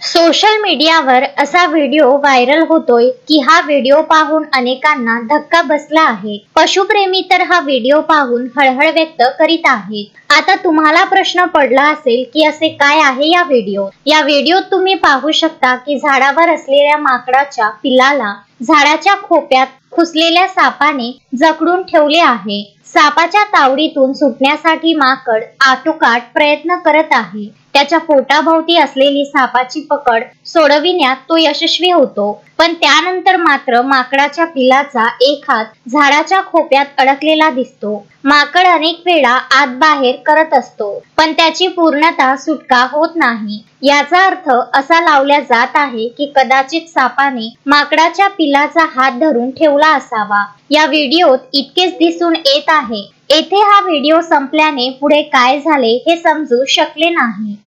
Social मीडियावर असा video viral होतोय की हा व्हिडिओ पाहून अनेकांना धक्का बसला आहे. पशुप्रेमी तर हा व्हिडिओ पाहून हळहळ व्यक्त करीत आहेत. आता तुम्हाला प्रश्न पडला असेल की असे काय आहे या व्हिडिओ? या व्हिडिओत तुम्ही पाहू शकता की झाडावर असलेल्या माकडाच्या पिलाला झाडाच्या खोप्यात खुसलेल्या सापाने जखडून ठेवले आहे. सापाच्या तावडीतून सुटण्यासाठी माकड आटोकाट प्रयत्न करत आहे. त्याच्या पोटाभोवती असलेली सापाची पकड सोडविण्यात तो यशस्वी होतो. पण त्यानंतर मात्र माकडाच्या पिलाचा एक हात झाडाच्या खोप्यात अडकलेला दिसतो. माकड अनेक वेळा आत बाहेर करत असतो पण त्याची पूर्णता सुटका होत नाही. याचा अर्थ असा लावला जात आहे की कदाचित सापाने माकडाच्या पिलाचा हात धरून ठेवला असावा. या व्हिडिओत इतकेच दिसून येत आहे येथे हा व्हिडिओ संपल्याने पुढे काय झाले हे समजू शकले नाही.